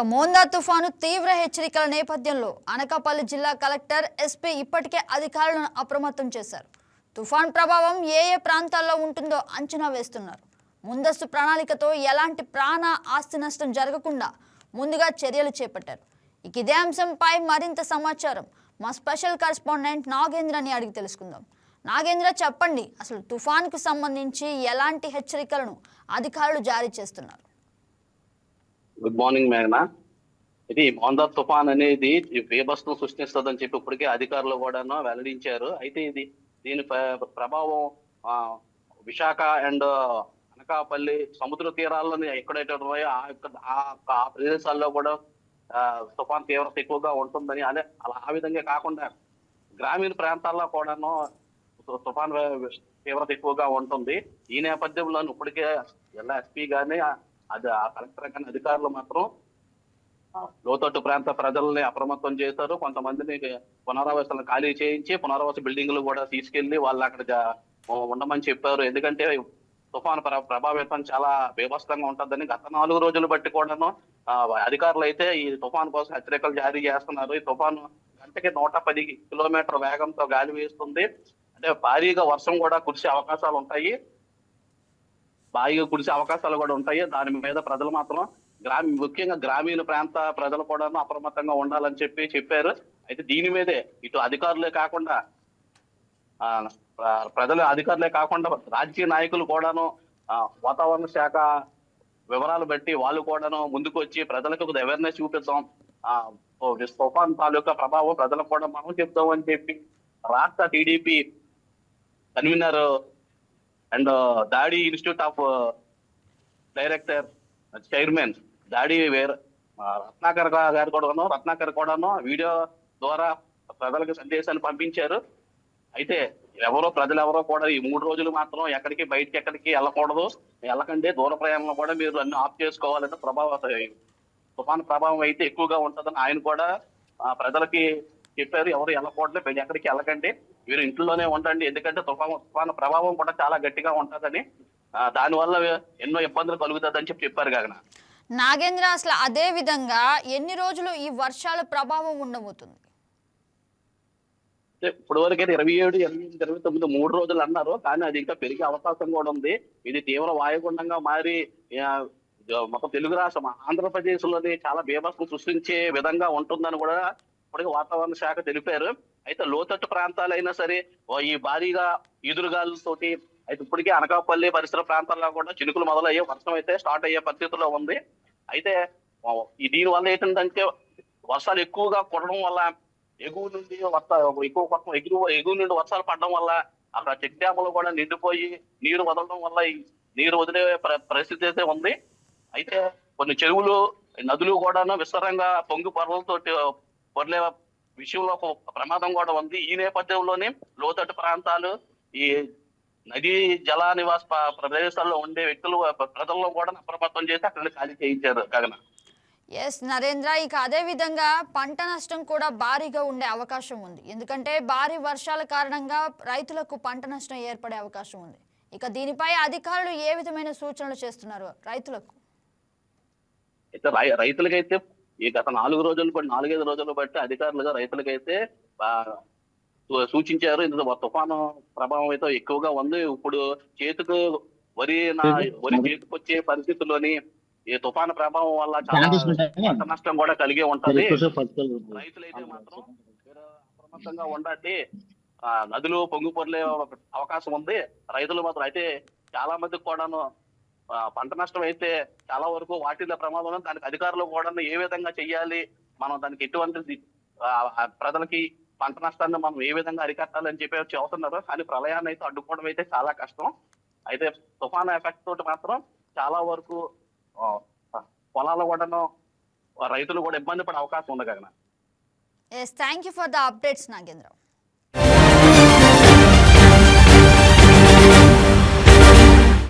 ఇక మోందా తుఫాను తీవ్ర హెచ్చరికల నేపథ్యంలో అనకాపల్లి జిల్లా కలెక్టర్ ఎస్పీ ఇప్పటికే అధికారులను అప్రమత్తం చేశారు. తుఫాన్ ప్రభావం ఏ ఏ ప్రాంతాల్లో ఉంటుందో అంచనా వేస్తున్నారు. ముందస్తు ప్రణాళికతో ఎలాంటి ప్రాణ ఆస్తి నష్టం జరగకుండా ముందుగా చర్యలు చేపట్టారు. ఇక ఇదే అంశంపై మరింత సమాచారం మా స్పెషల్ కరెస్పాండెంట్ నాగేంద్రని అడిగి తెలుసుకుందాం. నాగేంద్ర చెప్పండి అసలు తుఫాన్కు సంబంధించి ఎలాంటి హెచ్చరికలను అధికారులు జారీ చేస్తున్నారు? గుడ్ మార్నింగ్ మేఘనా. ఇది మోందా తుఫాన్ అనేది బీభత్సం సృష్టిస్తుందని చెప్పి ఇప్పటికే అధికారులు కూడాను వెల్లడించారు. అయితే ఇది దీని ప్రభావం విశాఖ అండ్ అనకాపల్లి సముద్ర తీరాలను ఎక్కడైతే ఉన్నాయో ఆ యొక్క- ఆ- ఆ ప్రదేశాల్లో కూడా తుఫాన్ తీవ్రత ఎక్కువగా ఉంటుందని అదే అలా ఆ విధంగా కాకుండా గ్రామీణ ప్రాంతాల్లో కూడాను తుఫాన్ తీవ్రత ఎక్కువగా ఉంటుంది. ఈ నేపథ్యంలో ఇప్పటికే జిల్లా ఎస్పీ గానీ అది ఆ కలెక్టర్ కానీ అధికారులు మాత్రం లోతట్టు ప్రాంత ప్రజల్ని అప్రమత్తం చేశారు. కొంతమందిని పునరావాసాలను ఖాళీ చేయించి పునరావాస బిల్డింగ్లు కూడా తీసుకెళ్ళి వాళ్ళు అక్కడ ఉండమని చెప్పారు. ఎందుకంటే తుఫాను ప్రభావితం చాలా బీభత్సంగా ఉంటుందని గత నాలుగు రోజులు బట్టి కూడాను అధికారులు అయితే ఈ తుఫాను కోసం హెచ్చరికలు జారీ చేస్తున్నారు. ఈ తుఫాను గంటకి నూట పది కిలోమీటర్ వేగంతో గాలి వీస్తుంది. అంటే భారీగా వర్షం కూడా కురిసే అవకాశాలు ఉంటాయి. భారీగా కురిసే అవకాశాలు కూడా ఉంటాయి. దాని మీద ప్రజలు మాత్రం గ్రామీ ముఖ్యంగా గ్రామీణ ప్రాంత ప్రజలు కూడా అప్రమత్తంగా ఉండాలని చెప్పి చెప్పారు. అయితే దీని మీదే ఇటు అధికారులే కాకుండా ఆ, ప్రజలు అధికారులే కాకుండా రాజకీయ నాయకులు కూడాను ఆ, వాతావరణ శాఖ వివరాలు బట్టి వాళ్ళు కూడాను ముందుకు వచ్చి ప్రజలకు అవేర్నెస్ చూపిద్దాం. ఆ తుఫాన్ తాలూకా ప్రభావం ప్రజలకు కూడా మనం చెప్తాం అని చెప్పి రాష్ట్ర TDP convener and uh, Dadi institute of uh, director uh, chairman Dadi wear Ratnakar garu కూడాను రత్నాకర్ కూడాను వీడియో ద్వారా ప్రజలకు సందేశాన్ని పంపించారు. అయితే ఎవరో ప్రజలు ఎవరో కూడా ఈ మూడు రోజులు మాత్రం ఎక్కడికి బయటికి ఎక్కడికి వెళ్ళకూడదు. వెళ్ళకండి దూర ప్రయాణంలో కూడా మీరు అన్ని ఆఫ్ చేసుకోవాలని ప్రభావం తుఫాను ప్రభావం అయితే ఎక్కువగా ఉంటుందని ఆయన కూడా ప్రజలకి చెప్పారు. ఎవరు వెళ్ళకూడదు ఎక్కడికి వెళ్ళకండి. మీరు ఇంట్లోనే ఉండండి. ఎందుకంటే తుఫాను తుఫాను ప్రభావం కూడా చాలా గట్టిగా ఉంటుందని దానివల్ల ఎన్నో ఇబ్బందులు కలుగుతుందని చెప్పి చెప్పారు కాగన నాగేంద్ర అసలు అదే విధంగా ఎన్ని రోజులు ఈ వర్షాల ప్రభావం ఉండబోతుంది? ఇప్పుడు వరకు అయితే ఇరవై ఏడు ఇరవై ఎనిమిది ఇరవై తొమ్మిది మూడు రోజులు అన్నారు. కానీ అది ఇంకా పెరిగే అవకాశం కూడా ఉంది. ఇది తీవ్ర వాయుగుండంగా మారి మొత్తం తెలుగు రాష్ట్రం ఆంధ్రప్రదేశ్లోని చాలా బీభత్సం సృష్టించే విధంగా ఉంటుందని కూడా ఇప్పటికే వాతావరణ శాఖ తెలిపారు. అయితే లోతట్టు ప్రాంతాలైనా సరే ఈ భారీగా ఎదురుగాలతోటి అయితే ఇప్పటికే అనకాపల్లి పరిసర ప్రాంతాల్లో కూడా చినుకులు మొదలయ్యే వర్షం అయితే స్టార్ట్ అయ్యే పరిస్థితిలో ఉంది. అయితే ఈ దీని వల్ల ఏంటంటే వర్షాలు ఎక్కువగా కొట్టడం వల్ల ఎగువ నుండి వర్ష ఎక్కువ కొట్టడం ఎగువ ఎగువ నుండి వర్షాలు పడడం వల్ల అక్కడ చెక్ డ్యాములు కూడా నిండిపోయి నీరు వదలడం వల్ల నీరు వదిలే పరిస్థితి అయితే ఉంది. అయితే కొన్ని చెరువులు నదులు కూడాను విస్తారంగా పొంగు పొరలతో పొరలే విషయంలో ఒక ప్రమాదం కూడా ఉంది. ఈ నేపథ్యంలోనే లోతట్టు ప్రాంతాలు ఈ నదీ జల నివాస ప్ర- ప్రదేశాల్లో ఉండే వ్యక్తులు ప్రజల్లో కూడా అప్రమత్తం చేసి అక్కడ ఖాళీ చేయించారు గగన ఎస్ నరేంద్ర ఇక అదే విధంగా పంట నష్టం కూడా భారీగా ఉండే అవకాశం ఉంది. ఎందుకంటే భారీ వర్షాల కారణంగా రైతులకు పంట నష్టం ఏర్పడే అవకాశం ఉంది. ఇక దీనిపై అధికారులు ఏ విధమైన సూచనలు చేస్తున్నారు రైతులకు? అయితే రైతులకైతే ఈ గత నాలుగు రోజులు బట్టి నాలుగైదు రోజులు బట్టి అధికారులుగా రైతులకైతే సూచించారు. ఇందులో తుఫాను ప్రభావం అయితే ఎక్కువగా ఉంది. ఇప్పుడు చేతుకు వరి నా- వరి చేతికి వచ్చే పరిస్థితుల్లోని ఈ తుఫాను ప్రభావం వల్ల చాలా నష్టం కూడా కలిగే ఉంటది. రైతులైతే మాత్రం అప్రమత్తంగా ఉండండి ఆ, నదులు పొంగి పొరలే అవకాశం ఉంది. రైతులు మాత్రం అయితే చాలా మందికి కూడాను పంట నష్టం అయితే చాలా వరకు వాటిల్లో ప్రమాదం దానికి అధికారులు కూడా ఏ విధంగా చెయ్యాలి? మనం దానికి ఎటువంటి ప్రజలకి పంట నష్టాన్ని మనం ఏ విధంగా అరికట్టాలని చెప్పి చెబుతున్నారు. కానీ ప్రళయాన్ని అయితే అడ్డుకోవడం అయితే చాలా కష్టం. అయితే తుఫాను ఎఫెక్ట్ తోటి మాత్రం చాలా వరకు పొలాలు కూడాను రైతులు కూడా ఇబ్బంది పడే అవకాశం ఉంది కదా yes thank you for the updates Nagendra